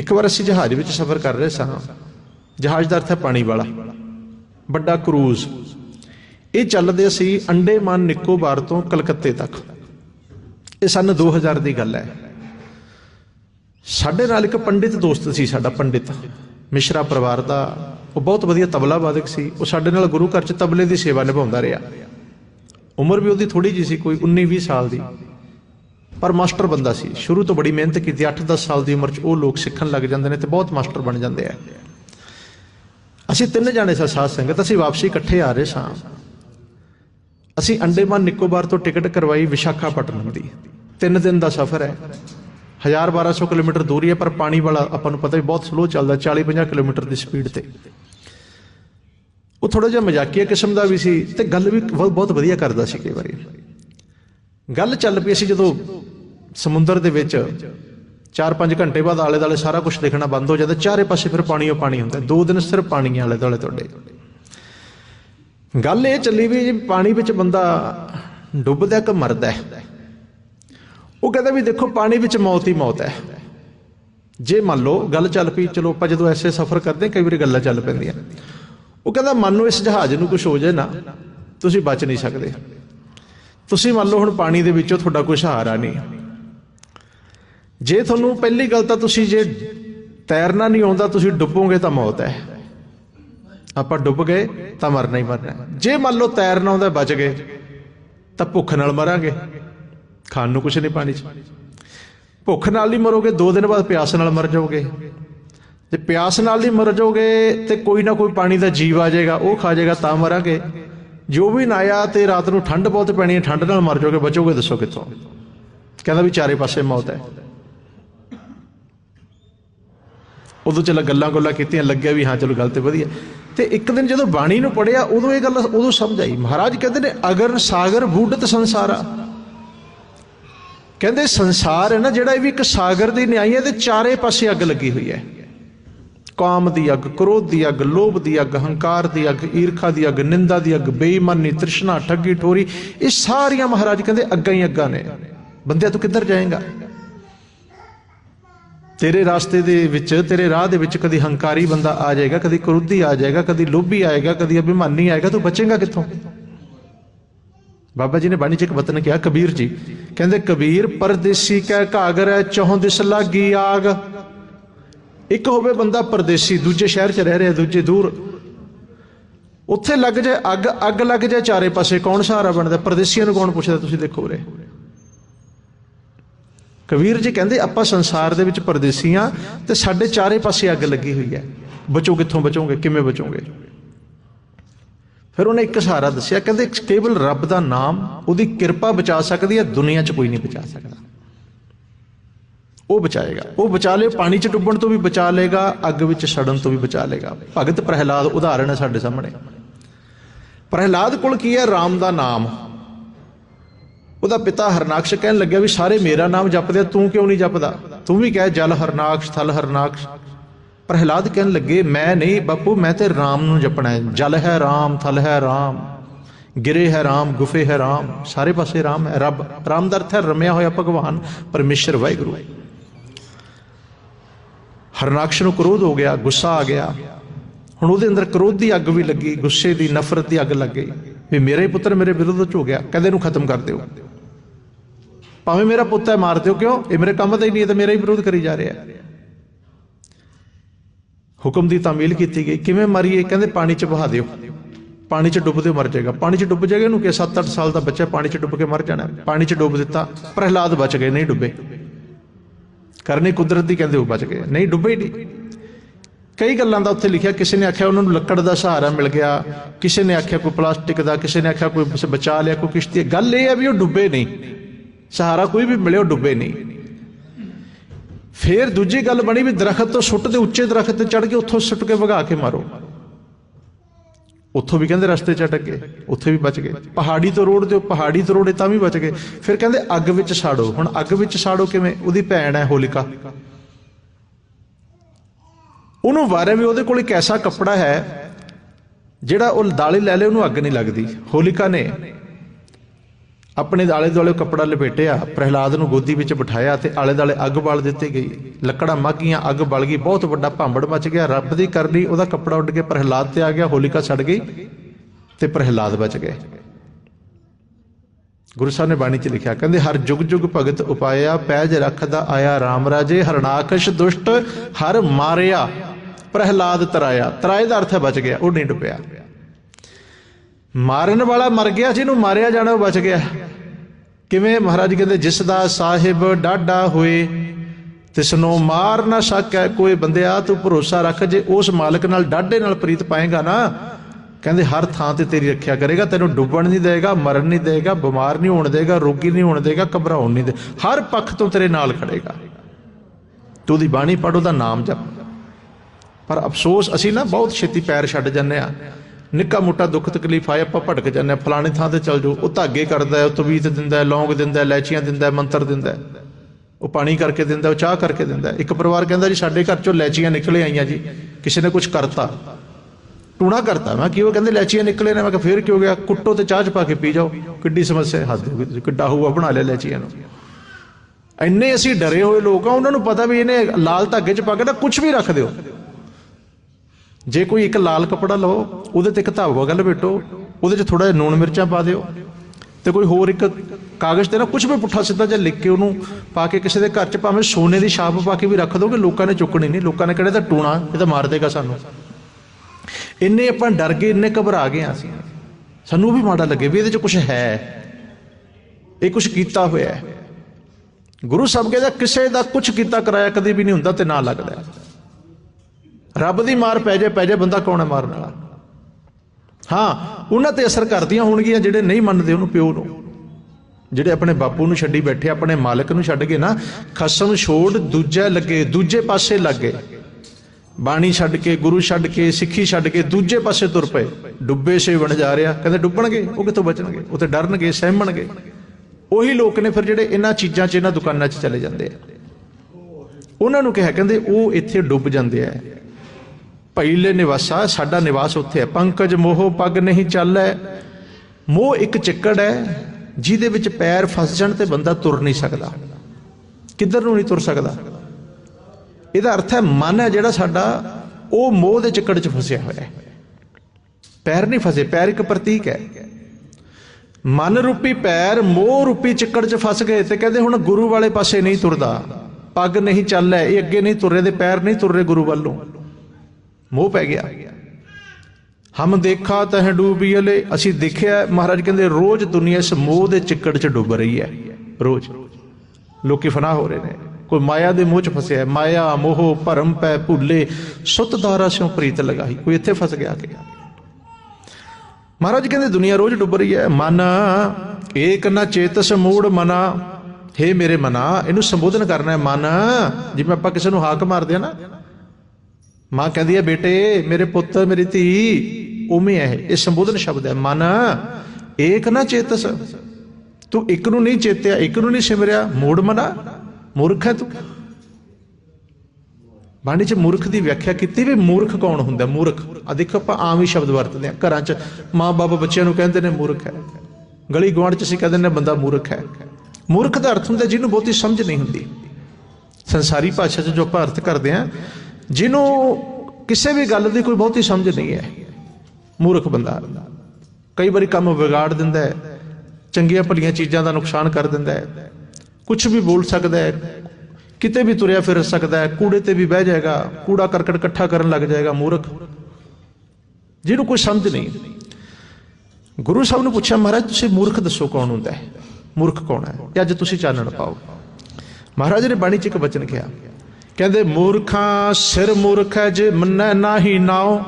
ਇੱਕ ਵਾਰ ਅਸੀਂ ਜਹਾਜ਼ ਵਿੱਚ ਸਫ਼ਰ ਕਰ ਰਹੇ ਸਾਂ। ਜਹਾਜ਼ ਦਾ ਅਰਥ ਹੈ ਪਾਣੀ ਵਾਲਾ। ਵੱਡਾ ਕਰੂਜ਼। ਇਹ ਚੱਲਦੇ ਸੀ ਅੰਡੇਮਾਨ ਨਿਕੋਬਾਰ ਤੋਂ ਕਲਕੱਤੇ ਤੱਕ। ਇਹ ਸਨ 2000 ਦੀ ਗੱਲ ਹੈ। ਸਾਡੇ ਨਾਲ ਇੱਕ ਪੰਡਿਤ ਦੋਸਤ ਸੀ, ਸਾਡਾ ਪੰਡਿਤ। ਮਿਸ਼ਰਾ ਪਰਿਵਾਰ ਦਾ। ਉਹ ਬਹੁਤ ਵਧੀਆ ਤਬਲਾ ਵਾਦਕ ਸੀ। ਉਹ ਸਾਡੇ ਨਾਲ ਗੁਰੂ ਘਰ ਚ ਤਬਲੇ ਦੀ ਸੇਵਾ ਨਿਭਾਉਂਦਾ ਰਿਹਾ। ਉਮਰ ਵੀ ਉਹਦੀ ਥੋੜੀ ਜੀ ਸੀ, ਕੋਈ 19 20 ਸਾਲ ਦੀ। ਪਰ ਮਾਸਟਰ ਬੰਦਾ ਸੀ। ਸ਼ੁਰੂ ਤੋਂ ਬੜੀ ਮਿਹਨਤ ਕੀਤੀ 8-10 ਸਾਲ ਦੀ ਉਮਰ 'ਚ ਉਹ ਲੋਕ ਸਿੱਖਣ ਲੱਗ ਜਾਂਦੇ ਨੇ ਤੇ ਬਹੁਤ ਮਾਸਟਰ ਬਣ ਜਾਂਦੇ ਆ। ਅਸੀਂ ਤਿੰਨ ਜਾਣੇ ਸਾਂ ਸਾਧ ਸੰਗਤ, ਅਸੀਂ ਵਾਪਸੀ ਇਕੱਠੇ ਆ ਰਹੇ ਸਾਂ। ਅਸੀਂ ਅੰਡੇਮਾਨ ਨਿਕੋਬਾਰ ਤੋਂ ਟਿਕਟ ਕਰਵਾਈ ਵਿਸ਼ਾਖਾਪਟਨਮ ਦੀ। ਤਿੰਨ ਦਿਨ ਦਾ ਸਫ਼ਰ ਹੈ। 1000-1200 ਕਿਲੋਮੀਟਰ ਦੂਰੀ ਹੈ, ਪਰ ਪਾਣੀ ਵਾਲਾ ਆਪਾਂ ਨੂੰ ਪਤਾ ਵੀ ਬਹੁਤ ਸਲੋ ਚੱਲਦਾ 40-50 ਕਿਲੋਮੀਟਰ ਦੀ ਸਪੀਡ ਤੇ। ਉਹ ਥੋੜਾ ਜਿਹਾ ਮਜ਼ਾਕੀਆ ਕਿਸਮ ਦਾ ਵੀ ਸੀ ਤੇ ਗੱਲ ਵੀ ਬਹੁਤ ਬਹੁਤ ਵਧੀਆ ਕਰਦਾ ਸੀ ਕਈ ਵਾਰੀ। ਗੱਲ ਚੱਲ ਪਈ, ਅਸੀਂ ਜਦੋਂ ਸਮੁੰਦਰ ਦੇ ਵਿੱਚ 4-5 ਘੰਟੇ ਬਾਅਦ ਆਲੇ ਦਾਲੇ ਸਾਰਾ ਕੁਝ ਦੇਖਣਾ ਬੰਦ ਹੋ ਜਾਂਦਾ। ਚਾਰੇ ਪਾਸੇ ਫਿਰ ਪਾਣੀ ਓ ਪਾਣੀ ਹੁੰਦਾ। ਦੋ ਦਿਨ ਸਿਰਫ ਪਾਣੀ ਹੈ ਆਲੇ ਦਾਲੇ ਤੁਹਾਡੇ। ਗੱਲ ਇਹ ਚੱਲੀ ਵੀ ਜੀ ਪਾਣੀ ਵਿੱਚ ਬੰਦਾ ਡੁੱਬਦਾ ਕਿ ਮਰਦਾ ਉਹ ਕਹਿੰਦਾ ਵੀ ਦੇਖੋ, ਪਾਣੀ ਵਿੱਚ ਮੌਤ ਹੀ ਮੌਤ ਹੈ। ਜੇ ਮੰਨ ਲਓ ਗੱਲ ਚੱਲ ਪਈ, ਚਲੋ ਆਪਾਂ ਜਦੋਂ ਐਸੇ ਸਫ਼ਰ ਕਰਦੇ ਕਈ ਵਾਰੀ ਗੱਲਾਂ ਚੱਲ ਪੈਂਦੀਆਂ। ਉਹ ਕਹਿੰਦਾ, ਮੰਨ ਲਓ ਇਸ ਜਹਾਜ਼ ਨੂੰ ਕੁਝ ਹੋ ਜਾਏ ਨਾ, ਤੁਸੀਂ ਬਚ ਨਹੀਂ ਸਕਦੇ। ਤੁਸੀਂ ਮੰਨ ਲਓ ਹੁਣ ਪਾਣੀ ਦੇ ਵਿੱਚੋਂ ਤੁਹਾਡਾ ਕੋਈ ਸਹਾਰਾ ਨਹੀਂ। ਜੇ ਤੁਹਾਨੂੰ ਪਹਿਲੀ ਗੱਲ ਤਾਂ ਤੁਸੀਂ ਜੇ ਤੈਰਨਾ ਨਹੀਂ ਆਉਂਦਾ, ਤੁਸੀਂ ਡੁੱਬੋਗੇ ਤਾਂ ਮੌਤ ਹੈ। ਆਪਾਂ ਡੁੱਬ ਗਏ ਤਾਂ ਮਰਨਾ ਹੀ ਮਰਨਾ ਜੇ ਮੰਨ ਲਓ ਤੈਰਨਾ ਆਉਂਦਾ, ਬਚ ਗਏ, ਤਾਂ ਭੁੱਖ ਨਾਲ ਮਰਾਂਗੇ। ਖਾਣ ਨੂੰ ਕੁਝ ਨਹੀਂ ਪਾਣੀ 'ਚ। ਭੁੱਖ ਨਾਲ ਨਹੀਂ ਮਰੋਗੇ, ਦੋ ਦਿਨ ਬਾਅਦ ਪਿਆਸ ਨਾਲ ਮਰ ਜਾਓਗੇ। ਜੇ ਪਿਆਸ ਨਾਲ ਨਹੀਂ ਮਰ ਜਾਓਗੇ, ਤੇ ਕੋਈ ਨਾ ਕੋਈ ਪਾਣੀ ਦਾ ਜੀਵ ਆ ਜਾਏਗਾ, ਉਹ ਖਾ ਜਾਏਗਾ, ਤਾਂ ਮਰਾਂਗੇ। ਜੋ ਵੀ ਨਾਇਆ ਤੇ ਰਾਤ ਨੂੰ ਠੰਡ ਬਹੁਤ ਪੈਣੀ ਹੈ, ਠੰਡ ਨਾਲ ਮਰ ਜਾਓਗੇ, ਬਚੋਗੇ, ਦੱਸੋ ਕਿੱਥੋਂ? ਕਹਿੰਦਾ ਵੀ ਚਾਰੇ ਪਾਸੇ ਮੌਤ ਹੈ। ਉਦੋਂ ਚਲਾ ਗੱਲਾਂ ਗੱਲਾਂ ਕੀਤੀਆਂ, ਲੱਗਿਆ ਵੀ ਹਾਂ ਚਲੋ ਗੱਲ ਤੇ ਵਧੀਆ। ਤੇ ਇੱਕ ਦਿਨ ਜਦੋਂ ਬਾਣੀ ਨੂੰ ਪੜਿਆ ਉਦੋਂ ਇਹ ਗੱਲ ਉਦੋਂ ਸਮਝ ਆਈ। ਮਹਾਰਾਜ ਕਹਿੰਦੇ ਨੇ, ਅਗਰ ਸਾਗਰ ਬੂਢਤ ਸੰਸਾਰਾ। ਕਹਿੰਦੇ ਸੰਸਾਰ ਹੈ ਨਾ, ਜਿਹੜਾ ਇਹ ਵੀ ਇੱਕ ਸਾਗਰ ਦੀ ਨਿਆਈ ਹੈ, ਤੇ ਚਾਰੇ ਪਾਸੇ ਅੱਗ ਲੱਗੀ ਹੋਈ ਹੈ। ਕਾਮ ਦੀ ਅੱਗ, ਕ੍ਰੋਧ ਦੀ ਅੱਗ, ਲੋਭ ਦੀ ਅੱਗ, ਹੰਕਾਰ ਦੀ ਅੱਗ, ਈਰਖਾ ਦੀ ਅੱਗ, ਨਿੰਦਾ ਦੀ ਅੱਗ, ਬੇਈਮਾਨੀ, ਤ੍ਰਿਸ਼ਨਾ, ਠੱਗੀ, ਠੋਰੀ, ਇਹ ਸਾਰੀਆਂ ਮਹਾਰਾਜ ਕਹਿੰਦੇ ਅੱਗਾਂ ਹੀ ਅੱਗਾਂ ਨੇ। ਬੰਦਿਆ, ਤੂੰ ਕਿੱਧਰ ਜਾਏਗਾ? ਤੇਰੇ ਰਾਸਤੇ ਦੇ ਵਿੱਚ, ਤੇਰੇ ਰਾਹ ਦੇ ਵਿੱਚ ਕਦੀ ਹੰਕਾਰੀ ਬੰਦਾ ਆ ਜਾਏਗਾ, ਕਦੀ ਕਰੋਧੀ ਆ ਜਾਏਗਾ, ਕਦੀ ਲੋਭੀ ਆਏਗਾ, ਕਦੀ ਅਭਿਮਾਨੀ ਆਏਗਾ, ਤੂੰ ਬਚੇਗਾ ਕਿੱਥੋਂ? ਬਾਬਾ ਜੀ ਨੇ ਬਾਣੀ ਚ ਇੱਕ ਵਤਨ ਕਿਹਾ, ਕਬੀਰ ਜੀ, ਕਹਿੰਦੇ, ਕਬੀਰ ਪਰਦੇਸੀ ਕਹਿ ਘਾਗਰ ਹੈ ਚੌਂ ਦਿਸ ਲਾਗੀ ਆਗ। ਇੱਕ ਹੋਵੇ ਬੰਦਾ ਪਰਦੇਸੀ, ਦੂਜੇ ਸ਼ਹਿਰ 'ਚ ਰਹਿ ਰਿਹਾ, ਦੂਜੇ ਦੂਰ, ਉੱਥੇ ਲੱਗ ਜਾਏ, ਅੱਗ ਅੱਗ ਲੱਗ ਜਾਏ ਚਾਰੇ ਪਾਸੇ, ਕੌਣ ਸਹਾਰਾ ਬਣਦਾ? ਪਰਦੇਸੀਆਂ ਨੂੰ ਕੌਣ ਪੁੱਛਦਾ? ਤੁਸੀਂ ਦੇਖੋ ਉਰੇ। ਕਬੀਰ ਜੀ ਕਹਿੰਦੇ ਆਪਾਂ ਸੰਸਾਰ ਦੇ ਵਿੱਚ ਪਰਦੇਸੀ ਪਰਦੇਸੀਆਂ ਤੇ ਸਾਡੇ ਚਾਰੇ ਪਾਸੇ ਅੱਗ ਲੱਗੀ ਹੋਈ ਹੈ। ਬਚੋ ਕਿੱਥੋਂ ਬਚੋਗੇ, ਕਿਵੇਂ ਬਚੋਗੇ? ਫਿਰ ਉਹਨੇ ਇੱਕ ਸਹਾਰਾ ਦੱਸਿਆ, ਕਹਿੰਦੇ ਕੇਵਲ ਰੱਬ ਦਾ ਨਾਮ, ਉਹਦੀ ਕਿਰਪਾ ਬਚਾ ਸਕਦੀ ਹੈ, ਦੁਨੀਆ 'ਚ ਕੋਈ ਨਹੀਂ ਬਚਾ ਸਕਦਾ। ਉਹ ਬਚਾਏਗਾ। ਉਹ ਬਚਾ ਲੇ ਪਾਣੀ 'ਚ ਡੁੱਬਣ ਤੋਂ ਵੀ ਬਚਾ ਲੇਗਾ ਅੱਗ ਵਿੱਚ ਸੜਨ ਤੋਂ ਵੀ ਬਚਾ ਲੇਗਾ ਭਗਤ ਪ੍ਰਹਿਲਾਦ ਉਦਾਹਰਣ ਹੈ ਸਾਡੇ ਸਾਹਮਣੇ। ਪ੍ਰਹਿਲਾਦ ਕੋਲ ਕੀ ਹੈ? RAM ਦਾ ਨਾਮ। ਉਹਦਾ ਪਿਤਾ ਹਰਨਾਕਸ਼ ਕਹਿਣ ਲੱਗਿਆ ਵੀ ਸਾਰੇ ਮੇਰਾ ਨਾਮ ਜਪਦੇ ਆ, ਤੂੰ ਕਿਉਂ ਨਹੀਂ ਜਪਦਾ? ਤੂੰ ਵੀ ਕਹਿ ਜਲ ਹਰਨਾਕਸ਼ ਥਲ ਹਰਨਾਕਸ਼। ਪ੍ਰਹਿਲਾਦ ਕਹਿਣ ਲੱਗੇ ਮੈਂ ਨਹੀਂ ਬਾਪੂ ਮੈਂ ਤੇ RAM ਨੂੰ ਜਪਣਾ ਹੈ। ਜਲ ਹੈ RAM ਥਲ ਹੈ RAM ਗਿਰੇ ਹੈ RAM ਗੁਫੇ ਹੈ RAM ਸਾਰੇ ਪਾਸੇ RAM ਹੈ। ਰੱਬ RAM ਦਾ ਅਰਥ ਹੈ ਰਮਿਆ ਹੋਇਆ ਭਗਵਾਨ ਪਰਮੇਸ਼ਰ ਵਾਹਿਗੁਰੂ। ਹਰਨਾਕਸ਼ ਨੂੰ ਕ੍ਰੋਧ ਹੋ ਗਿਆ ਗੁੱਸਾ ਆ ਗਿਆ। ਹੁਣ ਉਹਦੇ ਅੰਦਰ ਕ੍ਰੋਧ ਦੀ ਅੱਗ ਵੀ ਲੱਗੀ ਗੁੱਸੇ ਦੀ ਨਫ਼ਰਤ ਦੀ ਅੱਗ ਲੱਗ ਗਈ। ਵੀ ਮੇਰੇ ਪੁੱਤਰ ਮੇਰੇ ਵਿਰੁੱਧ ਚ ਹੋ ਗਿਆ ਕਹਿੰਦੇ ਨੂੰ ਖਤਮ ਕਰ ਦਿਓ। ਭਾਵੇਂ ਮੇਰਾ ਪੁੱਤ ਹੈ, ਮਾਰ ਦਿਓ ਕਿਉਂ? ਇਹ ਮੇਰੇ ਕੰਮ ਦਾ ਹੀ ਨਹੀਂ ਹੈ ਤਾਂ ਮੇਰਾ ਹੀ ਵਿਰੋਧ ਕਰੀ ਜਾ ਰਿਹਾ ਹੈ। ਹੁਕਮ ਦੀ ਤਾਮੀਲ ਕੀਤੀ ਗਈ। ਕਿਵੇਂ ਮਰੀਏ? ਕਹਿੰਦੇ ਪਾਣੀ ਚ ਬਹਾ ਦਿਓ। ਪਾਣੀ ਚ ਡੁੱਬਦੇ ਮਰ ਜਾਏਗਾ। ਪਾਣੀ ਚ ਡੁੱਬ ਜਾਏਗਾ, ਇਹਨੂੰ ਕਿ 7-8 ਸਾਲ ਦਾ ਬੱਚਾ ਪਾਣੀ ਚ ਡੁੱਬ ਕੇ ਮਰ ਜਾਣਾ। ਪਾਣੀ ਚ ਡੁੱਬ ਦਿੱਤਾ, ਪ੍ਰਹਿਲਾਦ ਬਚ ਗਏ, ਨਹੀਂ ਡੁੱਬੇ। ਕਰਨੀ ਕੁਦਰਤ ਦੀ, ਕਹਿੰਦੇ ਉਹ ਬਚ ਗਏ। ਨਹੀਂ ਡੁੱਬੇ ਹੀ ਨਹੀਂ। ਕਈ ਗੱਲਾਂ ਦਾ ਉੱਥੇ ਲਿਖਿਆ, ਕਿਸੇ ਨੇ ਆਖਿਆ ਉਹਨਾਂ ਨੂੰ ਲੱਕੜ ਦਾ ਸਹਾਰਾ ਮਿਲ ਗਿਆ, ਕਿਸੇ ਨੇ ਆਖਿਆ ਕੋਈ ਪਲਾਸਟਿਕ ਦਾ, ਕਿਸੇ ਨੇ ਆਖਿਆ ਕੋਈ ਬਚਾ ਲਿਆ, ਕੋਈ ਕਿਸ਼ਤੀ। ਗੱਲ ਇਹ ਹੈ ਵੀ ਉਹ ਡੁੱਬੇ ਨਹੀਂ। ਸਹਾਰਾ ਕੋਈ ਵੀ ਮਿਲਿਓ ਡੁੱਬੇ ਨਹੀਂ। ਫੇਰ ਦੂਜੀ ਗੱਲ ਬਣੀ ਵੀ ਦਰਖਤ ਤੋਂ ਸੁੱਟ ਦੇ ਉੱਚੇ ਦਰਖਤ ਤੇ ਚੜ ਕੇ ਉੱਥੋਂ ਸੁੱਟ ਕੇ ਭਗਾ ਕੇ ਮਾਰੋ। ਉੱਥੋਂ ਵੀ ਕਹਿੰਦੇ ਰਸਤੇ ਚ ਅਟਕ ਗਏ, ਉੱਥੇ ਵੀ ਬਚ ਗਏ। ਪਹਾੜੀ ਤੋਂ ਰੋੜ ਦਿਓ ਪਹਾੜੀ ਤੋਂ ਰੋੜੇ ਤਾਂ ਵੀ ਬਚ ਗਏ। ਫਿਰ ਕਹਿੰਦੇ ਅੱਗ ਵਿੱਚ ਸਾੜੋ। ਹੁਣ ਅੱਗ ਵਿੱਚ ਸਾੜੋ ਕਿਵੇਂ? ਉਹਦੀ ਭੈਣ ਹੈ ਹੋਲਿਕਾ। ਉਹਨੂੰ ਵਾਰੇ ਵੀ ਉਹਦੇ ਕੋਲ ਇੱਕ ਐਸਾ ਕੱਪੜਾ ਹੈ, ਜਿਹੜਾ ਉਹ ਦਾਲੇ ਲੈ ਲੈ ਉਹਨੂੰ ਅੱਗ ਨਹੀਂ ਲੱਗਦੀ। ਹੋਲਿਕਾ ਨੇ ਆਪਣੇ ਆਲੇ ਦੁਆਲੇ ਕੱਪੜਾ ਲਪੇਟਿਆ, ਪ੍ਰਹਿਲਾਦ ਨੂੰ ਗੋਦੀ ਵਿੱਚ ਬਿਠਾਇਆ ਤੇ ਆਲੇ ਦੁਆਲੇ ਅੱਗ ਬਾਲ ਦਿੱਤੀ ਗਈ। ਲੱਕੜਾਂ ਮੱਗੀਆਂ ਅੱਗ ਬਲ ਗਈ, ਬਹੁਤ ਵੱਡਾ ਭਾਂਬੜ ਮਚ ਗਿਆ। ਰੱਬ ਦੀ ਕਰਨੀ ਉਹਦਾ ਕੱਪੜਾ ਉੱਡ ਕੇ ਪ੍ਰਹਿਲਾਦ ਤੇ ਆ ਗਿਆ, ਹੋਲਿਕਾ ਛੱਡ ਗਈ ਤੇ ਪ੍ਰਹਿਲਾਦ ਬਚ ਗਏ। ਗੁਰੂ ਸਾਹਿਬ ਨੇ ਬਾਣੀ 'ਚ ਲਿਖਿਆ, ਕਹਿੰਦੇ, ਹਰ ਜੁਗ ਜੁਗ ਭਗਤ ਉਪਾਇਆ, ਪੈਜ ਰੱਖਦਾ ਆਇਆ RAM ਰਾਜੇ ਹਰਨਾਕਸ਼ ਦੁਸ਼ਟ, ਹਰ ਮਾਰਿਆ, ਪ੍ਰਹਿਲਾਦ ਤਰਾਇਆ। ਤਰਾਏ ਦਾ ਅਰਥ ਹੈ ਬਚ ਗਿਆ, ਉਹ ਨਹੀਂ ਡੁੱਬਿਆ ਮਾਰਨ ਵਾਲਾ ਮਰ ਗਿਆ, ਜਿਹਨੂੰ ਮਾਰਿਆ ਜਾਣਾ ਉਹ ਬਚ ਗਿਆ। ਕਿਵੇਂ ਮਹਾਰਾਜ ਕਹਿੰਦੇ, ਜਿਸ ਦਾ ਸਾਹਿਬ ਡਾਢਾ ਹੋਏ ਤਿਸਨੂੰ ਮਾਰ ਨਾ ਸਕੈ ਕੋਈ ਬੰਦਿਆ, ਤੂੰ ਭਰੋਸਾ ਰੱਖ ਜੇ ਉਸ ਮਾਲਕ ਨਾਲ ਡਾਢੇ ਨਾਲ ਪ੍ਰੀਤ ਪਾਏਗਾ ਨਾ। ਕਹਿੰਦੇ, ਹਰ ਥਾਂ ਤੇ ਤੇਰੀ ਰੱਖਿਆ ਕਰੇਗਾ, ਤੈਨੂੰ ਡੁੱਬਣ ਨਹੀਂ ਦੇਗਾ, ਮਰਨ ਨਹੀਂ ਦੇਗਾ, ਬਿਮਾਰ ਨਹੀਂ ਹੋਣ ਦੇਗਾ, ਰੋਗੀ ਨਹੀਂ ਹੋਣ ਦੇਗਾ, ਘਬਰਾਉਣ ਨਹੀਂ ਦੇ। ਹਰ ਪੱਖ ਤੋਂ ਤੇਰੇ ਨਾਲ ਖੜੇਗਾ। ਤੂੰ ਦੀ ਬਾਣੀ ਪੜੋ ਦਾ ਨਾਮ ਜਪ। ਪਰ ਅਫਸੋਸ, ਅਸੀਂ ਨਾ ਬਹੁਤ ਛੇਤੀ ਪੈਰ ਛੱਡ ਜਾਂਦੇ ਆ ਨਿੱਕਾ ਮੋਟਾ ਦੁੱਖ ਤਕਲੀਫ ਆਏ, ਆਪਾਂ ਭਟਕ ਜਾਂਦੇ ਆ ਫਲਾਣੇ ਥਾਂ ਤੇ ਚੱਲ ਜਾਓ। ਉਹ ਧਾਗੇ ਕਰਦਾ ਉਹ ਤਵੀਤ ਦਿੰਦਾ ਲੌਂਗ ਦਿੰਦਾ ਲੈਚੀਆਂ ਦਿੰਦਾ ਮੰਤਰ ਦਿੰਦਾ ਉਹ ਪਾਣੀ ਕਰਕੇ ਦਿੰਦਾ ਉਹ ਚਾਹ ਕਰਕੇ ਦਿੰਦਾ ਇੱਕ ਪਰਿਵਾਰ ਕਹਿੰਦਾ ਜੀ, ਸਾਡੇ ਘਰ ਚੋਂ ਲੈਚੀਆਂ ਨਿਕਲੇ ਆਈਆਂ ਜੀ। ਕਿਸੇ ਨੇ ਕੁਝ ਕਰਤਾ। ਟੂਣਾ ਕਰਤਾ। ਮੈਂ ਕਿ ਉਹ ਕਹਿੰਦੇ ਲੈਚੀਆਂ ਨਿਕਲੇ ਨੇ। ਮੈਂ ਕਿਹਾ, ਫੇਰ ਕੀ ਹੋ ਗਿਆ? ਕੁੱਟੋ ਤੇ ਚਾਹ ਚ ਪਾ ਕੇ ਪੀ ਜਾਓ। ਕਿੱਡੀ ਸਮੱਸਿਆ ਹੈ? ਹੱਦ ਹੋ ਗਈ ਤੁਸੀਂ। ਕਿੱਡਾ ਹੂਆ ਬਣਾ ਲਿਆ ਲੈਚੀਆਂ ਨੂੰ। ਇੰਨੇ ਅਸੀਂ ਡਰੇ ਹੋਏ ਲੋਕ ਆ, ਉਹਨਾਂ ਨੂੰ ਪਤਾ ਵੀ ਇਹਨੇ ਲਾਲ ਧਾਗੇ ਚ ਪਾ ਕੇ ਨਾ ਕੁਝ ਵੀ ਰੱਖ ਦਿਓ। ਜੇ ਕੋਈ ਇੱਕ ਲਾਲ ਕਪੜਾ ਲਓ, ਉਹਦੇ ਤੇ ਇੱਕ ਧਾਵਾ ਗੱਲ ਲਪੇਟੋ ਉਹਦੇ 'ਚ ਥੋੜਾ ਜਿਹਾ ਨੂਣ ਮਿਰਚਾਂ ਪਾ ਦਿਓ। ਤੇ ਕੋਈ ਹੋਰ ਇੱਕ ਕਾਗਜ਼ ਤੇ ਨਾ ਕੁਝ ਵੀ ਪੁੱਠਾ ਸਿੱਧਾ ਜਿਹਾ ਲਿਖ ਕੇ ਉਹਨੂੰ ਪਾ ਕੇ ਕਿਸੇ ਦੇ ਘਰ 'ਚ ਭਾਵੇਂ ਸੋਨੇ ਦੀ ਛਾਪ ਪਾ ਕੇ ਵੀ ਰੱਖ ਦੋਗੇ, ਲੋਕਾਂ ਨੇ ਚੁੱਕਣੀ ਨਹੀਂ। ਲੋਕਾਂ ਨੇ ਕਿਹੜੇ ਤਾਂ ਟੂਣਾ, ਇਹ ਤਾਂ ਮਾਰ ਦੇਗਾ ਸਾਨੂੰ। ਇੰਨੇ ਆਪਾਂ ਡਰ ਗਏ, ਇੰਨੇ ਘਬਰਾ ਗਏ ਹਾਂ ਅਸੀਂ। ਸਾਨੂੰ ਵੀ ਮਾੜਾ ਲੱਗੇ ਵੀ ਇਹਦੇ 'ਚ ਕੁਝ ਹੈ। ਇਹ ਕੁਝ ਕੀਤਾ ਹੋਇਆ ਹੈ। ਗੁਰੂ ਸਾਹਿਬ ਕਹਿੰਦਾ ਕਿਸੇ ਦਾ ਕੁਝ ਕੀਤਾ ਕਰਾਇਆ ਕਦੇ ਵੀ ਨਹੀਂ ਹੁੰਦਾ ਤੇ ਨਾ ਲੱਗਦਾ। ਰੱਬ ਦੀ ਮਾਰ ਪੈ ਜਾਏ ਪੈ ਜਾਏ, ਬੰਦਾ ਕੌਣ ਹੈ ਮਾਰਨ ਵਾਲਾ? ਹਾਂ, ਉਹਨਾਂ ਤੇ ਅਸਰ ਕਰਦੀਆਂ ਹੋਣਗੀਆਂ ਜਿਹੜੇ ਨਹੀਂ ਮੰਨਦੇ ਉਹਨੂੰ ਪਿਓ ਨੂੰ। ਜਿਹੜੇ ਆਪਣੇ ਬਾਪੂ ਨੂੰ ਛੱਡੀ ਬੈਠੇ, ਆਪਣੇ ਮਾਲਕ ਨੂੰ ਛੱਡ ਗਏ ਨਾ, ਖਸਮ ਛੋੜ ਦੂਜੇ ਲੱਗੇ, ਦੂਜੇ ਪਾਸੇ ਲੱਗੇ। ਬਾਣੀ ਛੱਡ ਕੇ, ਗੁਰੂ ਛੱਡ ਕੇ, ਸਿੱਖੀ ਛੱਡ ਕੇ ਦੂਜੇ ਪਾਸੇ ਤੁਰ ਪਏ। ਡੁੱਬੇ ਸੇ ਬਣ ਜਾ ਰਿਹਾ। ਕਹਿੰਦੇ ਡੁੱਬਣਗੇ, ਉਹ ਕਿੱਥੋਂ ਬਚਣਗੇ? ਉਹ ਤੇ ਡਰਨਗੇ, ਸਹਿਮਣਗੇ। ਉਹੀ ਲੋਕ ਨੇ ਫਿਰ ਜਿਹੜੇ ਇਹਨਾਂ ਚੀਜ਼ਾਂ 'ਚ, ਇਹਨਾਂ ਦੁਕਾਨਾਂ 'ਚ ਚਲੇ ਜਾਂਦੇ ਆ। ਉਹਨਾਂ ਨੂੰ ਕਿਹਾ, ਕਹਿੰਦੇ ਉਹ ਇੱਥੇ ਡੁੱਬ ਜਾਂਦੇ ਆ। ਪਹਿਲੇ ਨਿਵਾਸਾ, ਸਾਡਾ ਨਿਵਾਸ ਉੱਥੇ ਹੈ। ਪੰਕਜ ਮੋਹ, ਪੱਗ ਨਹੀਂ ਚੱਲੈ। ਮੋਹ ਇੱਕ ਚੱਕੜ ਹੈ, ਜਿਹਦੇ ਵਿੱਚ ਪੈਰ ਫਸ ਜਾਣ ਤੇ ਬੰਦਾ ਤੁਰ ਨਹੀਂ ਸਕਦਾ। ਕਿੱਧਰ ਨੂੰ ਨਹੀਂ ਤੁਰ ਸਕਦਾ? ਇਹਦਾ ਅਰਥ ਹੈ, ਮਨ ਹੈ ਜਿਹੜਾ ਸਾਡਾ, ਉਹ ਮੋਹ ਦੇ ਚੱਕੜ 'ਚ ਫਸਿਆ ਹੋਇਆ ਹੈ। ਪੈਰ ਨਹੀਂ ਫਸੇ, ਪੈਰ ਇੱਕ ਪ੍ਰਤੀਕ ਹੈ। ਮਨ ਰੂਪੀ ਪੈਰ, ਮੋਹ ਰੂਪੀ ਚੱਕੜ 'ਚ ਫਸ ਗਏ ਤੇ ਕਹਿੰਦੇ ਹੁਣ ਗੁਰੂ ਵਾਲੇ ਪਾਸੇ ਨਹੀਂ ਤੁਰਦਾ। ਪੱਗ ਨਹੀਂ ਚੱਲ ਚੱਲੈ ਇਹ ਅੱਗੇ ਨਹੀਂ ਤੁਰ ਰਹੇ ਦੇ ਪੈਰ ਨਹੀਂ ਤੁਰ ਰਹੇ ਗੁਰੂ ਵੱਲੋਂ ਮੋਹ ਪੈ ਗਿਆ। ਹਮ ਦੇਖਾ ਤਹ ਡੂਬੀਲੇ ਅਸੀਂ ਦੇਖਿਆ, ਮਹਾਰਾਜ ਕਹਿੰਦੇ, ਰੋਜ਼ ਦੁਨੀਆ ਇਸ ਮੋਹ ਦੇ ਚਿੱਕੜ 'ਚ ਡੁੱਬ ਰਹੀ ਹੈ। ਰੋਜ਼। ਲੋਕੀ ਫਨਾ ਹੋ ਰਹੇ ਨੇ। ਕੋਈ ਮਾਇਆ ਦੇ ਮੋਹ 'ਚ ਫਸਿਆ ਮਾਇਆ, ਮੋਹ, ਭਰਮ, ਪੈ, ਭੁੱਲੇ, ਸੁਤ ਦਾਰਾ ਸਿਉ ਪ੍ਰੀਤ ਲਗਾਈ। ਕੋਈ ਇੱਥੇ ਫਸ ਗਿਆ ਕਿ? ਮਹਾਰਾਜ ਕਹਿੰਦੇ, ਦੁਨੀਆ ਰੋਜ਼ ਡੁੱਬ ਰਹੀ ਹੈ। ਮਨ, ਏਕ ਨਾ ਚੇਤਸ ਮੂੜ ਮਨਾ। ਹੇ ਮੇਰੇ ਮਨਾ, ਇਹਨੂੰ ਸੰਬੋਧਨ ਕਰਨਾ ਹੈ। ਮਨ, ਜਿਵੇਂ ਆਪਾਂ ਕਿਸੇ ਨੂੰ ਹਾਕ ਮਾਰਦੇ ਆ ਨਾ ਮਾਂ ਕਹਿੰਦੀ ਹੈ, ਬੇਟੇ, ਮੇਰੇ ਪੁੱਤ, ਮੇਰੀ ਧੀ, ਉਵੇਂ ਹੈ ਇਹ। ਸੰਬੋਧਨ ਸ਼ਬਦ ਹੈ। ਮਨ, ਏਕ ਨਾ ਚੇਤਸ। ਤੂੰ ਇੱਕ ਨੂੰ ਨਹੀਂ ਚੇਤਿਆ, ਇੱਕ ਨੂੰ ਨਹੀਂ ਸਿਮਰਿਆ। ਮੂੜ ਮਨਾ, ਮੂਰਖ ਹੈ ਤੂੰ। ਬਾਣੀ 'ਚ ਮੂਰਖ ਦੀ ਵਿਆਖਿਆ ਕੀਤੀ ਵੀ ਮੂਰਖ ਕੌਣ ਹੁੰਦਾ? ਮੂਰਖ। ਆ ਦੇਖੋ ਆਪਾਂ ਆਮ ਹੀ ਸ਼ਬਦ ਵਰਤਦੇ ਆ ਘਰਾਂ 'ਚ ਮਾਂ-ਬਾਪ ਬੱਚਿਆਂ ਨੂੰ ਕਹਿੰਦੇ ਨੇ ਮੂਰਖ ਹੈ। ਗਲੀ ਗੁਆਂਢ 'ਚ ਅਸੀਂ ਕਹਿੰਦੇ ਨੇ ਬੰਦਾ ਮੂਰਖ ਹੈ। ਮੂਰਖ ਦਾ ਅਰਥ ਹੁੰਦਾ ਜਿਹਨੂੰ ਬਹੁਤੀ ਸਮਝ ਨਹੀਂ ਹੁੰਦੀ। ਸੰਸਾਰੀ ਭਾਸ਼ਾ 'ਚ ਜੋ ਆਪਾਂ ਅਰਥ ਕਰਦੇ ਆ ਜਿਹਨੂੰ ਕਿਸੇ ਵੀ ਗੱਲ ਦੀ ਕੋਈ ਬਹੁਤੀ ਸਮਝ ਨਹੀਂ ਹੈ ਮੂਰਖ ਬੰਦਾ ਕਈ ਵਾਰੀ ਕੰਮ ਵਿਗਾੜ ਦਿੰਦਾ ਹੈ ਚੰਗੀਆਂ ਭਲੀਆਂ ਚੀਜ਼ਾਂ ਦਾ ਨੁਕਸਾਨ ਕਰ ਦਿੰਦਾ ਹੈ ਕੁਝ ਵੀ ਬੋਲ ਸਕਦਾ ਹੈ ਕਿਤੇ ਵੀ ਤੁਰਿਆ ਫਿਰ ਸਕਦਾ ਹੈ ਕੂੜੇ ਤੇ ਵੀ ਬਹਿ ਜਾਏਗਾ ਕੂੜਾ ਕਰਕਟ ਇਕੱਠਾ ਕਰਨ ਲੱਗ ਜਾਏਗਾ ਮੂਰਖ ਜਿਹਨੂੰ ਕੋਈ ਸਮਝ ਨਹੀਂ ਗੁਰੂ ਸਾਹਿਬ ਨੂੰ ਪੁੱਛਿਆ ਮਹਾਰਾਜ ਤੁਸੀਂ ਮੂਰਖ ਦੱਸੋ ਕੌਣ ਹੁੰਦਾ ਹੈ ਮੂਰਖ ਕੌਣ ਹੈ ਤੇ ਅੱਜ ਤੁਸੀਂ ਚਾਨਣ ਪਾਓ ਮਹਾਰਾਜ ਨੇ ਬਾਣੀ ਚ ਇੱਕ ਬਚਨ ਕਿਹਾ ਕਹਿੰਦੇ ਮੂਰਖਾਂ ਸਿਰ ਮੂਰਖ ਹੈ ਜੇ ਮੰਨੈ ਨਾਹੀ ਨਾਉ।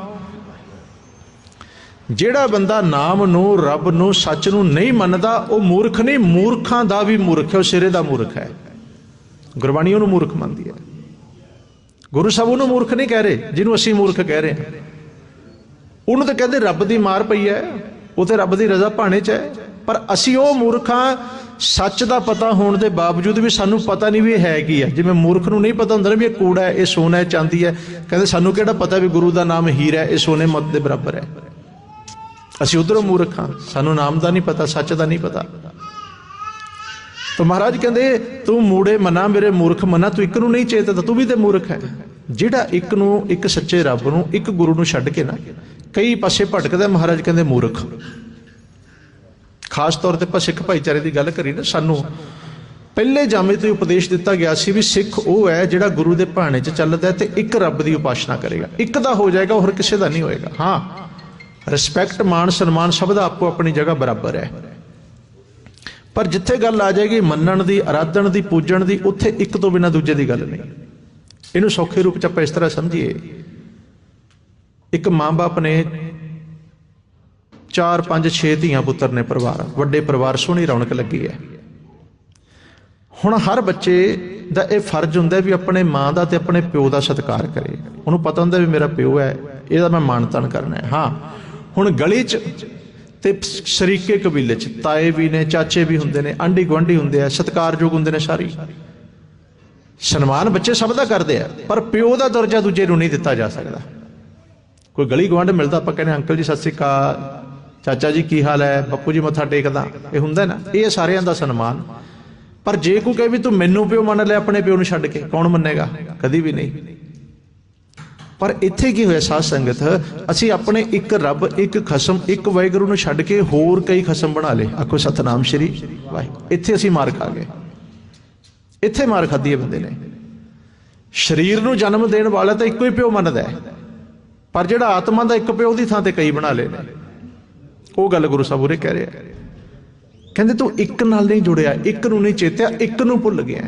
ਜਿਹੜਾ ਬੰਦਾ ਨਾਮ ਨੂੰ, ਰੱਬ ਨੂੰ, ਸੱਚ ਨੂੰ ਨਹੀਂ ਮੰਨਦਾ, ਉਹ ਮੂਰਖ ਨਹੀਂ, ਮੂਰਖਾਂ ਦਾ ਵੀ ਮੂਰਖ ਹੈ, ਉਹ ਸਿਰੇ ਦਾ ਮੂਰਖ ਹੈ। ਗੁਰਬਾਣੀ ਉਹਨੂੰ ਮੂਰਖ ਮੰਨਦੀ ਹੈ। ਗੁਰੂ ਸਾਹਿਬ ਉਹਨੂੰ ਮੂਰਖ ਨਹੀਂ ਕਹਿ ਰਹੇ, ਜਿਹਨੂੰ ਅਸੀਂ ਮੂਰਖ ਕਹਿ ਰਹੇ ਹਾਂ। ਉਹਨੂੰ ਤਾਂ ਕਹਿੰਦੇ ਰੱਬ ਦੀ ਮਾਰ ਪਈ ਹੈ, ਉਹ ਤੇ ਰੱਬ ਦੀ ਰਜ਼ਾ ਭਾਣੇ ਚ ਹੈ, ਪਰ ਅਸੀਂ ਉਹ ਮੂਰਖਾਂ ਸੱਚ ਦਾ ਪਤਾ ਹੋਣ ਦੇ ਬਾਵਜੂਦ ਵੀ ਸਾਨੂੰ ਪਤਾ ਨਹੀਂ ਵੀ ਇਹ ਹੈ ਕੀ ਹੈ। ਜਿਵੇਂ ਮੂਰਖ ਨੂੰ ਨਹੀਂ ਪਤਾ ਹੁੰਦਾ ਨਾ ਵੀ ਇਹ ਕੂੜਾ ਹੈ, ਇਹ ਸੋਨਾ ਹੈ, ਚਾਂਦੀ ਹੈ। ਕਹਿੰਦੇ ਸਾਨੂੰ ਕਿਹੜਾ ਪਤਾ ਵੀ ਗੁਰੂ ਦਾ ਨਾਮ ਹੀਰਾ ਹੈ, ਇਹ ਸੋਨੇ ਮਤ ਦੇ ਬਰਾਬਰ ਹੈ। ਅਸੀਂ ਉਧਰੋਂ ਮੂਰਖ ਹਾਂ। ਸਾਨੂੰ ਨਾਮ ਦਾ ਨਹੀਂ ਪਤਾ, ਸੱਚ ਦਾ ਨਹੀਂ ਪਤਾ। ਤਾਂ ਮਹਾਰਾਜ ਕਹਿੰਦੇ, ਤੂੰ ਮੂੜੇ ਮਨਾ, ਮੇਰੇ ਮੂਰਖ ਮਨਾ, ਤੂੰ ਇੱਕ ਨੂੰ ਨਹੀਂ ਚੇਤਦਾ ਤੂੰ ਵੀ ਤੇ ਮੂਰਖ ਹੈ। ਜਿਹੜਾ ਇੱਕ ਨੂੰ, ਇੱਕ ਸੱਚੇ ਰੱਬ ਨੂੰ, ਇੱਕ ਗੁਰੂ ਨੂੰ ਛੱਡ ਕੇ ਨਾ, ਕਈ ਪਾਸੇ ਭਟਕਦਾ ਮਹਾਰਾਜ ਕਹਿੰਦੇ ਮੂਰਖ। ਖਾਸ ਤੌਰ ਤੇ ਆਪਾਂ ਸਿੱਖ ਭਾਈਚਾਰੇ ਦੀ ਗੱਲ ਕਰੀ ਨਾ, ਸਾਨੂੰ ਪਹਿਲੇ ਜਾਮੇ ਤੋਂ ਉਪਦੇਸ਼ ਦਿੱਤਾ ਗਿਆ ਸੀ ਵੀ ਸਿੱਖ ਉਹ ਹੈ ਜਿਹੜਾ ਗੁਰੂ ਦੇ ਭਾਣੇ 'ਚ ਚੱਲਦਾ ਹੈ ਤੇ ਇੱਕ ਰੱਬ ਦੀ ਉਪਾਸ਼ਨਾ ਕਰੇਗਾ। ਇੱਕ ਦਾ ਹੋ ਜਾਏਗਾ, ਹੋਰ ਕਿਸੇ ਦਾ ਨਹੀਂ ਹੋਏਗਾ। ਹਾਂ ਰਿਸਪੈਕਟ ਮਾਣ, ਸਨਮਾਨ ਸਭ ਦਾ ਆਪੋ ਆਪਣੀ ਜਗ੍ਹਾ ਬਰਾਬਰ ਹੈ। ਪਰ ਜਿੱਥੇ ਗੱਲ ਆ ਜਾਏਗੀ ਮੰਨਣ ਦੀ ਆਰਾਧਨ ਦੀ, ਪੂਜਣ ਦੀ, ਉੱਥੇ ਇੱਕ ਤੋਂ ਬਿਨਾਂ ਦੂਜੇ ਦੀ ਗੱਲ ਨਹੀਂ। ਇਹਨੂੰ ਸੌਖੇ ਰੂਪ ਚ ਆਪਾਂ ਇਸ ਤਰ੍ਹਾਂ ਸਮਝੀਏ। ਇੱਕ ਮਾਂ-ਬਾਪ ਨੇ 4 5 6 ਧੀਆਂ ਪੁੱਤਰ ਨੇ ਪਰਿਵਾਰ। ਵੱਡੇ ਪਰਿਵਾਰ, ਸੋਹਣੀ ਰੌਣਕ ਲੱਗੀ ਹੈ। ਹੁਣ ਹਰ ਬੱਚੇ ਦਾ ਇਹ ਫਰਜ਼ ਹੁੰਦਾ ਵੀ ਆਪਣੇ ਮਾਂ ਦਾ ਤੇ ਆਪਣੇ ਪਿਓ ਦਾ ਸਤਿਕਾਰ ਕਰੇ। ਉਹਨੂੰ ਪਤਾ ਹੁੰਦਾ ਵੀ ਮੇਰਾ ਪਿਓ ਹੈ, ਇਹਦਾ ਮੈਂ ਮਾਣ ਤਾਣ ਕਰਨਾ ਹੈ। ਹਾਂ, ਹੁਣ ਗਲੀ 'ਚ ਤੇ ਸ਼ਰੀਕੇ ਕਬੀਲੇ 'ਚ ਤਾਏ ਵੀ ਨੇ, ਚਾਚੇ ਵੀ ਹੁੰਦੇ ਨੇ ਆਂਢੀ ਗੁਆਂਢੀ ਹੁੰਦੇ ਆ, ਸਤਿਕਾਰਯੋਗ ਹੁੰਦੇ ਨੇ ਸਾਰੀ। ਸਨਮਾਨ ਬੱਚੇ ਸਭ ਦਾ ਕਰਦੇ ਆ, ਪਰ ਪਿਓ ਦਾ ਦਰਜਾ ਦੂਜੇ ਨੂੰ ਨਹੀਂ ਦਿੱਤਾ ਜਾ ਸਕਦਾ। ਕੋਈ ਗਲੀ ਗਵਾਂਢ ਮਿਲਦਾ, ਆਪਾਂ ਕਹਿੰਦੇ ਅੰਕਲ ਜੀ, ਸਤਿ ਸ੍ਰੀ ਅਕਾਲ। ਚਾਚਾ ਜੀ, ਕੀ ਹਾਲ ਹੈ? ਬੱਪੂ ਜੀ, ਮੱਥਾ ਟੇਕਦਾ। ਇਹ ਹੁੰਦਾ ਨਾ, ਇਹ ਸਾਰਿਆਂ ਦਾ ਸਨਮਾਨ। ਪਰ ਜੇ ਕੋਈ ਕਹੇ ਵੀ ਤੂੰ ਮੈਨੂੰ ਪਿਓ ਮੰਨ ਲੈ ਆਪਣੇ ਪਿਓ ਨੂੰ ਛੱਡ ਕੇ, ਕੌਣ ਮੰਨੇਗਾ? ਕਦੀ ਵੀ ਨਹੀਂ। ਪਰ ਇੱਥੇ ਕੀ ਹੋਇਆ ਸਾਧ ਸੰਗਤ? ਅਸੀਂ ਆਪਣੇ ਇੱਕ ਰੱਬ, ਇੱਕ ਖਸਮ, ਇੱਕ ਵਾਹਿਗੁਰੂ ਨੂੰ ਛੱਡ ਕੇ ਹੋਰ ਕਈ ਖਸਮ ਬਣਾ ਲਏ। ਆਖੋ, ਸਤਨਾਮ ਸ਼੍ਰੀ ਵਾਹਿਗੁਰੂ। ਇੱਥੇ ਅਸੀਂ ਮਾਰ ਖਾ ਗਏ। ਇੱਥੇ ਮਾਰ ਖਾਧੀ ਹੈ ਬੰਦੇ ਨੇ। ਸਰੀਰ ਨੂੰ ਜਨਮ ਦੇਣ ਵਾਲਾ ਤਾਂ ਇੱਕੋ ਹੀ ਪਿਓ ਮੰਨਦਾ ਹੈ। ਪਰ ਜਿਹੜਾ ਆਤਮਾ ਦਾ ਇੱਕ ਪਿਓ ਦੀ ਥਾਂ ਤੇ ਕਈ ਬਣਾ ਲਏ ਨੇ। ਉਹ ਗੱਲ ਗੁਰੂ ਸਾਹਿਬ ਉਰੇ ਕਹਿ ਰਿਹਾ। ਕਹਿੰਦੇ ਤੂੰ ਇੱਕ ਨਾਲ ਨਹੀਂ ਜੁੜਿਆ, ਇੱਕ ਨੂੰ ਨਹੀਂ ਚੇਤਿਆ, ਇੱਕ ਨੂੰ ਭੁੱਲ ਗਿਆ।